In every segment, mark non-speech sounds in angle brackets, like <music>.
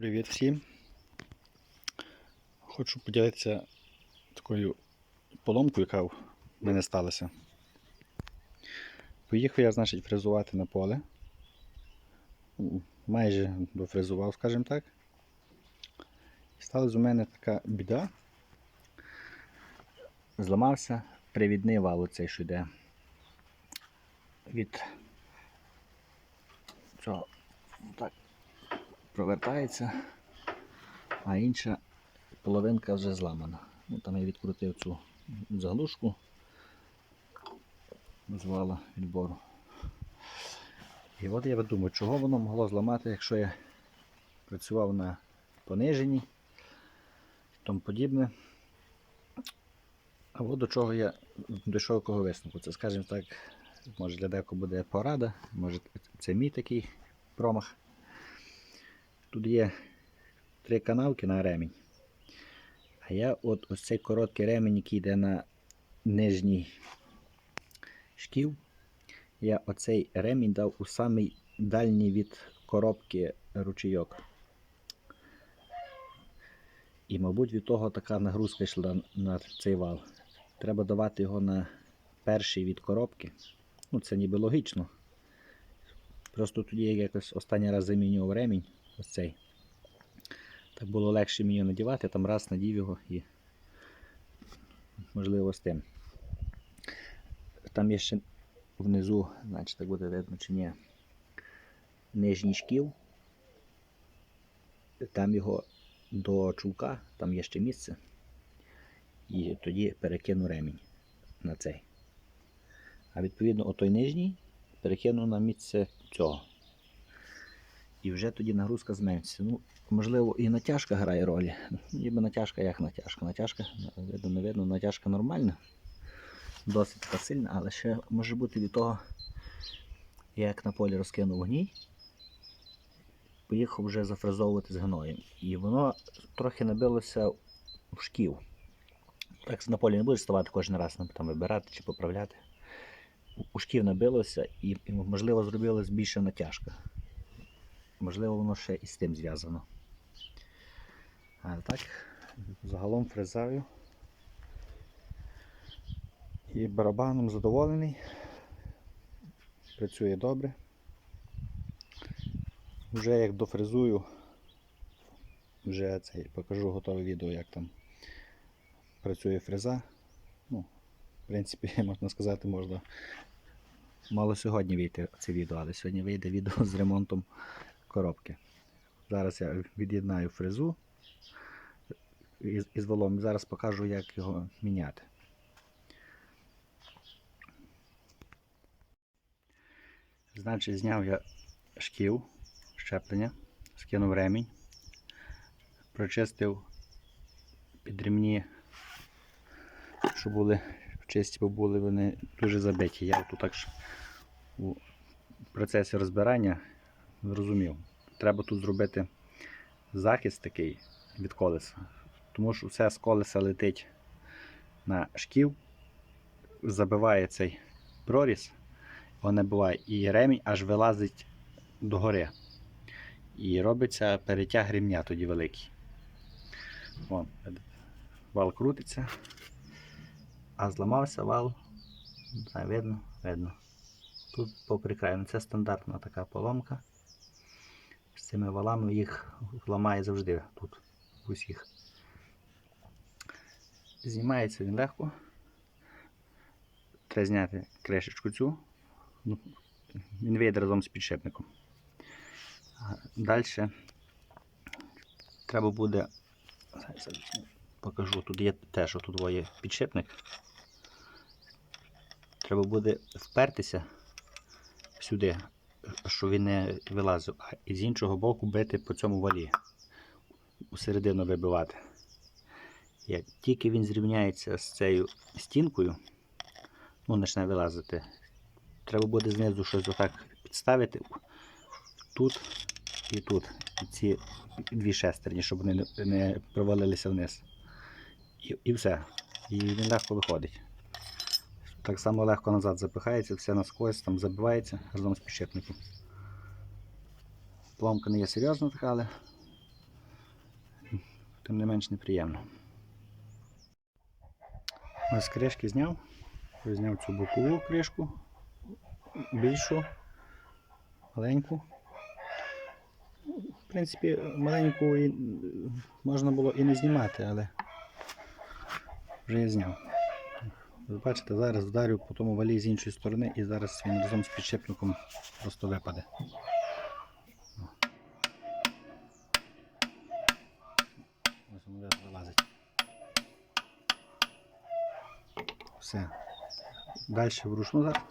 Привіт всім. Хочу поділитися такою поломкою, яка в мене сталася. Поїхав я, значить, фрезувати на поле. Майже дофрезував, скажімо так. Сталася у мене така біда. Зламався привідний вал оцей, що йде від цього так провертається, а інша половинка вже зламана. Ну, там я відкрутив цю заглушку з вала відбору. І от я думаю, чого воно могло зламати, якщо я працював на пониженні і тому подібне. А от до чого я дійшов якого висновку. Це, скажімо так, може для декого буде порада, може це мій такий промах. Тут є три канавки на ремінь. А я от ось цей короткий ремінь, який йде на нижній шків, я оцей ремінь дав у самий дальній від коробки ручейок. І, мабуть, від того така нагрузка йшла на цей вал. Треба давати його на перший від коробки. Ну, це ніби логічно. Просто тоді я якось останній раз замінював ремінь ось цей. Так було легше мені надівати, там раз надів його і можливо з тим. Там є ще внизу, значить так буде видно чи ні, нижній шків. Там його до чулка, там є ще місце. І тоді перекину ремінь на цей. А відповідно отой нижній перекину на місце цього. І вже тоді нагрузка зменшиться. Ну, можливо, і натяжка грає роль. <laughs> Ніби натяжка як натяжка. Натяжка, видно, не видно, натяжка нормальна, досить така сильна, але ще може бути від того, як на полі розкинув гній, поїхав вже зафрезовувати з гноєм. І воно трохи набилося в шків. Так на полі не будеш ставати кожен раз там вибирати чи поправляти. У шків набилося і, можливо, зробилась більша натяжка. Можливо, воно ще і з тим зв'язано. А так, загалом фрезаю. І барабаном задоволений. Працює добре. Вже як дофрезую, вже цей покажу готове відео, як там працює фреза. Ну, в принципі, <laughs> можна сказати, можна мало сьогодні вийти це відео, але сьогодні вийде відео з ремонтом коробки. Зараз я від'єднаю фрезу із, із валом. Зараз покажу, як його міняти. Значить, зняв я шків, щеплення, скинув ремінь, прочистив під ремні, щоб були чисті, бо були вони дуже забиті. Я тут так у процесі розбирання зрозумів. Треба тут зробити захист такий від колеса. Тому що все з колеса летить на шків, забиває цей проріз, воно буває, і ремінь аж вилазить догори. І робиться перетяг ремня тоді великий. Вон, вал крутиться, а зламався вал. Не знаю, видно, видно. Тут попри краю. Ну, Це стандартна така поломка. Цими валами їх ламає завжди тут, в усіх. Знімається він легко. Треба зняти кришечку цю. Ну, Він вийде разом з підшипником. Далі треба буде. Покажу, тут є теж тут є підшипник. Треба буде впертися сюди, щоб він не вилазив, а з іншого боку бити по цьому валі, усередину вибивати. Як тільки він зрівняється з цією стінкою, ну, почне вилазити, треба буде знизу щось отак підставити тут і тут. Ці дві шестерні, щоб вони не провалилися вниз. І, і все. І він легко виходить. Так само легко назад запихається, все наскось там забивається разом з підшипником. Пломка не є серйозна така, але тим не менш неприємно. Ось кришки зняв. Зняв цю бокову кришку, більшу, маленьку. В принципі, маленьку можна було і не знімати, але вже я зняв. Ви бачите, зараз вдарю по тому валі з іншої сторони і зараз він разом з підшипником просто випаде. Ось воно вилазить. Все. Далі вручну зараз.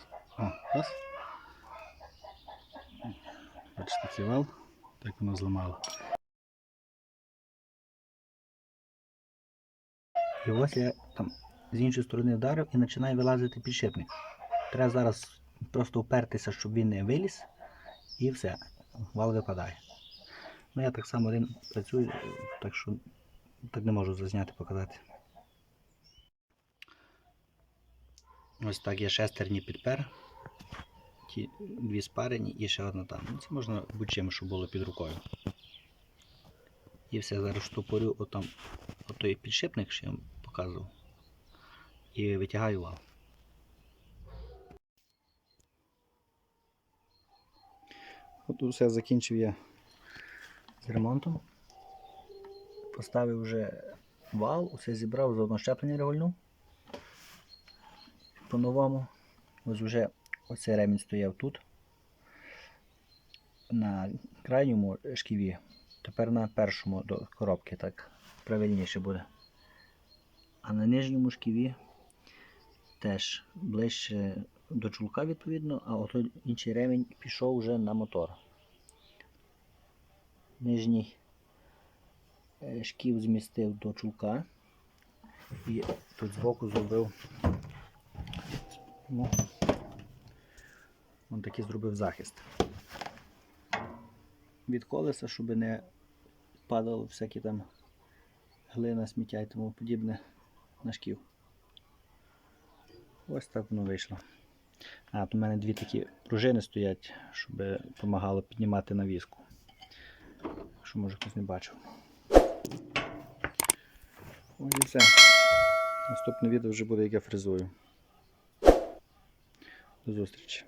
Бачите, такий вал, так воно зламало. І ось я там з іншої сторони вдарив і починає вилазити підшипник. Треба зараз просто впертися, щоб він не виліз, і все, вал випадає. Ну я так само один працюю, так що так не можу зазняти, показати. Ось так є шестерні підпер. Ті дві спарені і ще одна там. Ну, Це можна будь-чим, щоб було під рукою. І все, зараз штопорю отам отой підшипник, що я вам показував. І витягаю вал. От усе закінчив я з ремонтом. Поставив вже вал, усе зібрав, заодно щеплення регульну. По-новому. Ось вже оцей ремінь стояв тут. На крайньому шківі. Тепер на першому до коробки так правильніше буде. А на нижньому шківі теж ближче до чулка, відповідно, а ото інший ремінь пішов вже на мотор. Нижній е, шків змістив до чулка і тут збоку зробив ну, он такий зробив захист від колеса, щоб не падало всякі там глина, сміття і тому подібне на шків. Ось так воно вийшло. А, у мене дві такі пружини стоять, щоб допомагало піднімати навіску. Що може хтось не бачив. Ось і все. Наступне відео вже буде, як я фрезую. До зустрічі.